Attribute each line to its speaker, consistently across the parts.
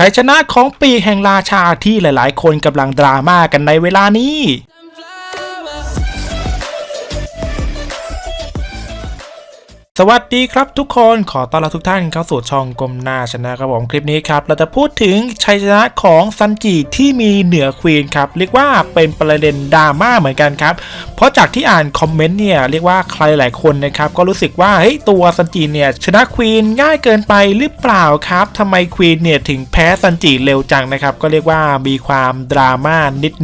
Speaker 1: ชัยชนะของปีแห่งราชาที่หลายๆ คนกำลังดราม่ากันในเวลานี้ สวัสดีครับทุกคนขอต้อนรับทุกท่านเข้าสู่ช่องกลมหน้าชนะครับผมคลิปนี้ครับ เราจะพูดถึงชัยชนะของซันจิที่มีเหนือควีนครับ เรียกว่าเป็นประเด็นดราม่าเหมือนกันครับ เพราะจากที่อ่านคอมเมนต์เนี่ยเรียกว่าใครหลายคนนะครับ ก็รู้สึกว่าเฮ้ยตัวซันจิเนี่ยชนะควีนง่ายเกินไปหรือเปล่าครับทำไมควีนเนี่ยถึงแพ้ซันจิเร็วจังนะครับ ก็เรียกว่ามีความดราม่า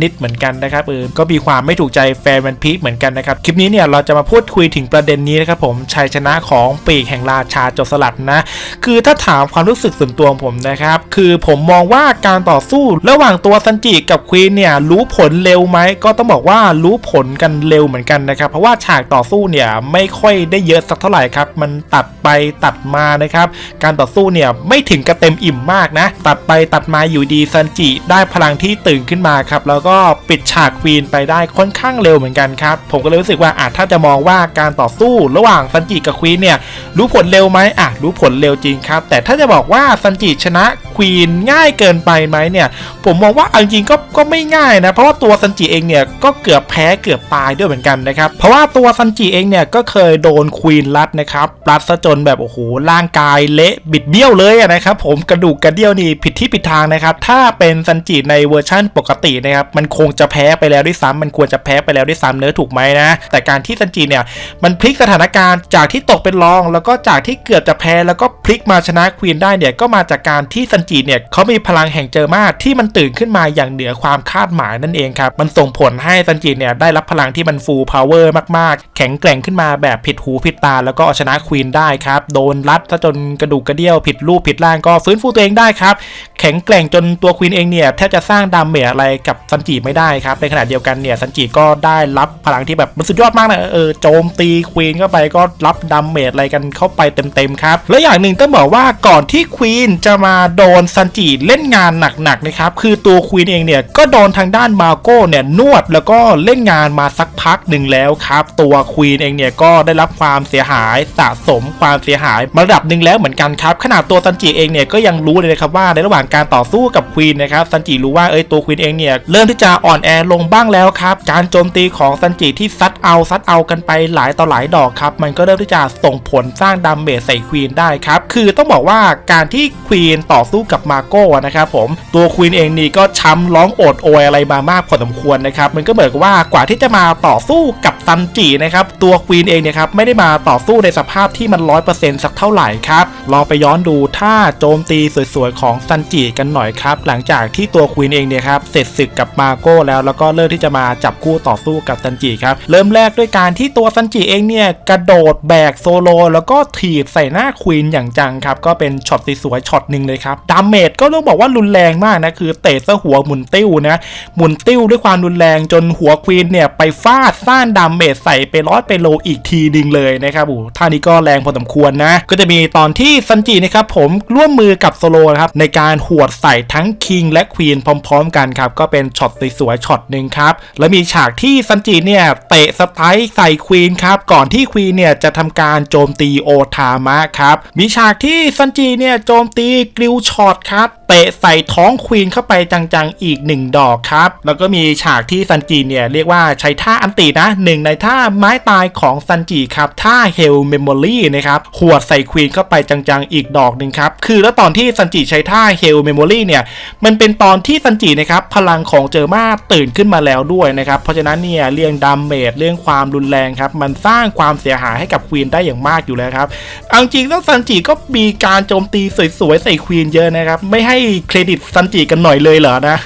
Speaker 1: นิดๆเหมือนกันนะครับเออก็มีความไม่ถูกใจแฟนมันพีเหมือนกันนะครับคลิปนี้เนี่ยเราจะมาพูดคุยถึงประเด็นนี้นะครับผมชัยชนะของปีกแห่งราชาโจรสลัดนะ คือถ้าถามความรู้สึกส่วนตัวผมนะครับ คือผมมองว่าการต่อสู้ระหว่างตัวซันจิกับควีนเนี่ยรู้ผลเร็วไหมก็ต้องบอกว่ารู้ผลกันเร็วเหมือนกันนะครับ เพราะว่าฉากต่อสู้เนี่ยไม่ค่อยได้เยอะสักเท่าไหร่ครับ มันตัดไปตัดมานะครับ การต่อสู้เนี่ยไม่ถึงกระเต็มอิ่มมากนะ ตัดไปตัดมาอยู่ดีซันจิได้พลังที่ตื่นขึ้นมาครับ แล้วก็ปิดฉากควีนไปได้ค่อนข้างเร็วเหมือนกันครับ ผมก็เลยรู้สึกว่าอาจถ้าจะมองว่าการต่อสู้ระหว่างซันจิกับควีนเนี่ยรู้ผลเร็วไหมอะรู้ผลเร็วจริงครับ แต่ถ้าจะบอกว่าซันจิชนะควีนง่ายเกินไปไหมเนี่ย ผมมองว่าอาจริงก็ก็ไม่ง่ายนะ เพราะว่าตัวซันจิเองเนี่ยก็เกือบแพ้เกือบตายด้วยเหมือนกันนะครับ เพราะว่าตัวซันจิเองเนี่ยก็เคยโดนควีนรัดนะครับรัดซะจนแบบโอ้โหร่างกายเละบิดเบี้ยวเลยนะครับผมกระดูกกระเดี่ยวนี่ผิดที่ผิดทางนะครับ ถ้าเป็นซันจิในเวอร์ชั่นปกตินะครับมันคงจะแพ้ไปแล้วด้วยซ้ำมันควรจะแพ้ไปแล้วด้วยซ้ำเนื้อถูกไหมนะแต่การที่ซันจิเนี่ยมันพลิกสถานการณ์จากที่ตกเป็นรอง แล้วก็จากที่เกือบจะแพ้แล้วก็พลิกมาชนะควีนได้เนี่ยก็มาจากการที่ซันจิเนี่ยเขามีพลังแห่งเจอมาที่มันตื่นขึ้นมาอย่างเหนือความคาดหมายนั่นเองครับมันส่งผลให้ซันจิเนี่ยได้รับพลังที่มันฟูลพาวเวอร์มากๆ แข็งแกร่งขึ้นมาแบบผิดหูผิดตา แล้วก็เอาชนะควีนได้ครับโดนรัดซะจนกระดูกกระเดี่ยวผิดรูปผิดร่างก็ฟื้นฟูตัวเองได้ครับแข็งแกร่งจนตัวควีนเองเนี่ยแทบจะสร้างดาเมจอะไรกับซันจิไม่ได้ครับในขณะเดียวกันเนี่ยซันจิก็ได้รับพลังที่แบบมันสุดยอดมากนะเออโจมตีควีนเข้าไปก็รับดาเมจอะไรกันเข้าไปเต็มๆครับ แล้วอย่างหนึ่งต้องบอกว่าก่อนที่ควีนจะมาโดนซันจิเล่นงานหนักๆนะครับคือตัวควีนเองเนี่ยก็โดนทางด้านมาโก้เนี่ยนวดแล้วก็เล่นงานมาสักพักหนึ่งแล้วครับตัวควีนเองเนี่ยก็ได้รับความเสียหายสะสมความเสียหายมาระดับหนึ่งแล้วเหมือนกันครับขนาดตัวซันจิเองเนี่ยก็ยังรู้เลยนะครับว่าในระหว่างการต่อสู้กับควีนนะครับซันจิรู้ว่าเอ้ยตัวควีนเองเนี่ยเริ่มที่จะอ่อนแอลงบ้างแล้วครับการโจมตีของซันจิที่ซัดเอาซัดเอากันไปหลายต่อหลายดอกครับมันก็เริ่มที่จะส่งผลสร้างดาเมจใส่ควีนได้ครับ คือต้องบอกว่าการที่ควีนต่อสู้กับมาโก้นะครับผมตัวควีนเองนี่ก็ช้ำร้องโอดโอยอะไรมามากพอสมควรนะครับ มันก็เหมือนกับว่ากว่าที่จะมาต่อสู้กับซันจินะครับตัวควีนเองเนี่ยครับไม่ได้มาต่อสู้ในสภาพที่มันร้อยเปอร์เซ็นต์สักเท่าไหร่ครับลองไปย้อนดูท่าโจมตีสวยๆของซันจิกันหน่อยครับหลังจากที่ตัวควีนเองเนี่ยครับเสร็จศึกกับมาโก้แล้วแล้วก็เริ่มที่จะมาจับคู่ต่อสู้กับซันจิครับเริ่มแรกด้วยการที่ตัวซันจิเองเนี่ยกระโดดแบกโซโลแล้วก็ถีบใส่หน้าควีนอย่างจังครับ ก็เป็นช็อตสวยๆช็อตหนึ่งเลยครับดาเมจก็ต้องบอกว่ารุนแรงมากนะ คือเตะซะหัวหมุนติ้วนะหมุนติ้วด้วยความรุนแรงจนหัวควีนเนี่ยไปฟาดสร้างดาเมจใส่ไปร้อยไปโลอีกทีหนึ่งเลยนะครับโอ้ท่านี้ก็แรงพอสมควรนะ ก็จะมีตอนที่ซันจินะครับผมร่วมมือกับโซโลนะครับในการหวดใส่ทั้งคิงและควีนพร้อม ๆ กันครับก็เป็นช็อตสวยๆช็อตหนึ่งครับแล้วมีฉากที่ซันจิเนี่ยเตะสไตล์ใส่ควีนครับก่อนที่ควีนเนี่ยจะทำการโจมตีโอทามะครับ มีฉากที่ซันจีเนี่ยโจมตีกริวช็อตครับเตะใส่ท้องควีนเข้าไปจังๆอีกหนึ่งดอกครับ แล้วก็มีฉากที่ซันจิเนี่ยเรียกว่าใช้ท่าอันตินะหนึ่งในท่าไม้ตายของซันจิครับท่าเฮลเมมโมรี่นะครับหวดใส่ควีนเข้าไปจังๆอีกดอกหนึ่งครับ คือแล้วตอนที่ซันจิใช้ท่าเฮลเมมโมรี่เนี่ยมันเป็นตอนที่ซันจินะครับพลังของเจอมาตื่นขึ้นมาแล้วด้วยนะครับ เพราะฉะนั้นเนี่ยเรื่องดาเมจเรื่องความรุนแรงครับมันสร้างความเสียหายให้กับควีนได้อย่างมากอยู่แล้วครับเอาจริงแล้วซันจิก็มีการโจมตีสวยๆใส่ควีนเยอะนะครับไม่ให้ให้เครดิตซันจิกันหน่อยเลยเหรอนะ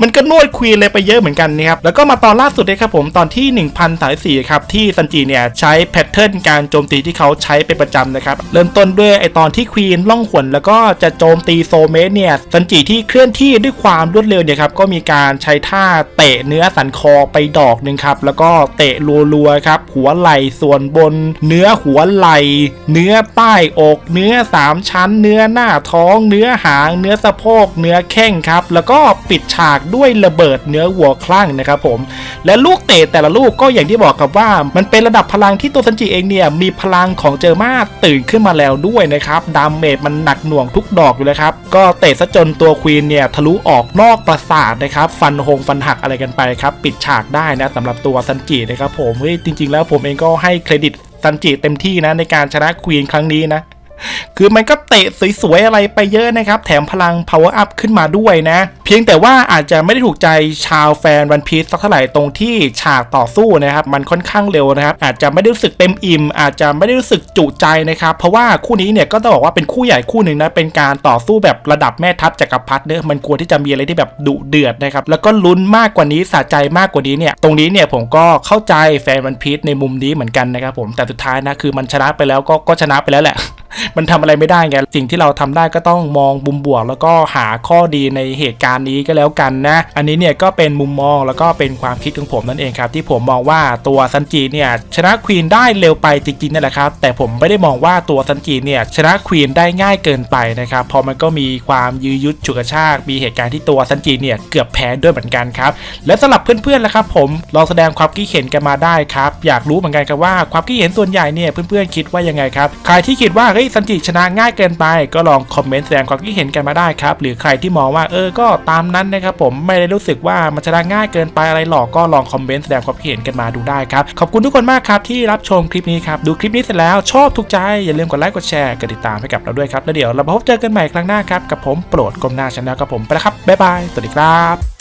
Speaker 1: มันก็นวดควีนเลยไปเยอะเหมือนกันนะครับ แล้วก็มาตอนล่าสุดเลยครับผมตอนที่ 1034ครับที่ซันจิเนี่ยใช้แพทเทิร์นการโจมตีที่เขาใช้เป็นประจำนะครับ เริ่มต้นด้วยไอตอนที่ควีนล่องหนแล้วก็จะโจมตีโซเมสเนี่ยซันจิที่เคลื่อนที่ด้วยความรวดเร็วเนี่ยครับก็มีการใช้ท่าเตะเนื้อสันคอไปดอกหนึ่งครับแล้วก็เตะรัวๆครับหัวไหล่ส่วนบน เนื้อหัวไหล่เนื้อใต้อกเนื้อสามชั้น เนื้อหน้าท้อง เนื้อหาง เนื้อสะโพก เนื้อแข้งครับแล้วก็ปิดฉากด้วยระเบิดเนื้อวัวคลั่งนะครับผม และลูกเตะแต่ละลูกก็อย่างที่บอกกับว่า มันเป็นระดับพลังที่ตัวซันจิเองเนี่ยมีพลังของเจอมาตื่นขึ้นมาแล้วด้วยนะครับดาเมจมันหนักหน่วงทุกดอกอยู่เลยครับ ก็เตะซะจนตัวควีนเนี่ยทะลุออกนอกปราสาทนะครับฟันหงฟันหักอะไรกันไปครับปิดฉากได้นะสำหรับตัวซันจินะครับผมเฮ้ยจริง ๆ แล้วผมเองก็ให้เครดิตซันจิเต็มที่นะในการชนะควีนครั้งนี้นะคือมันก็เตะสวยๆอะไรไปเยอะนะครับ แถมพลัง power up ขึ้นมาด้วยนะเพียงแต่ว่าอาจจะไม่ได้ถูกใจชาวแฟนวันพีซสักเท่าไหร่ตรงที่ฉากต่อสู้นะครับมันค่อนข้างเร็วนะครับอาจจะไม่ได้รู้สึกเต็มอิ่ม อาจจะไม่ได้รู้สึกจุใจนะครับเพราะว่าคู่นี้เนี่ยก็ต้องบอกว่าเป็นคู่ใหญ่คู่หนึ่งนะเป็นการต่อสู้แบบระดับแม่ทัพจักรพรรดิเนอะมันควรที่จะมีอะไรที่แบบดุเดือดนะครับแล้วก็ลุ้นมากกว่านี้สะใจมากกว่านี้เนี่ยตรงนี้เนี่ยผมก็เข้าใจแฟนวันพีซในมุมนี้เหมือนกันนะครับผมแต่สุดท้ายนะคือมันชนะไปแล้วก็ก็ชนะไปแล้วแหละมันทำอะไรไม่ได้ไงสิ่งที่เราทำได้ก็ต้องมองมุมบวก แล้วก็หาข้อดีในเหตุการณ์นี้ก็แล้วกันนะ อันนี้เนี่ยก็เป็นมุมมองแล้วก็เป็นความคิดของผมนั่นเองครับ ที่ผมมองว่าตัวซันจีเนี่ยชนะควีนได้เร็วไปจริงๆนั่นแหละครับ แต่ผมไม่ได้มองว่าตัวซันจีเนี่ยชนะควีนได้ง่ายเกินไปนะครับเพอมันก็มีความยื้อยุดฉุกกระชากมีเหตุการณ์ที่ตัวซันจีเนี่ยเกือบแพ้ด้วยเหมือนกันครับและสำหรับเพื่อนๆล่ะครับ ผมลองแสดงความคิดเห็นกันมาได้ครับ อยากรู้เหมือนกันครับว่าความคิดเห็นส่วนใหญ่เนี่ยเพื่อนๆคิดว่ายังไงครับใครที่คิดว่าเฮ้ยซันจิชนะง่ายเกินไป ก็ลองคอมเมนต์แสดงความคิดเห็นกันมาได้ครับหรือใครที่มองว่าเออก็ตามนั้นนะครับผมไม่ได้รู้สึกว่ามันชนะง่ายเกินไปอะไรหรอกก็ลองคอมเมนต์แสดงความคิดเห็นกันมาดูได้ครับขอบคุณทุกคนมากครับที่รับชมคลิปนี้ครับดูคลิปนี้เสร็จแล้วชอบถูกใจอย่าลืมกดไลค์กดแชร์กดติดตามให้กับเราด้วยครับแล้วเดี๋ยวเราพบเจอกันใหม่ครั้งหน้าครับกับผมโปรดกลมหน้าชาแนลกับผมไปแล้วครับบ๊ายบายสวัสดีครับ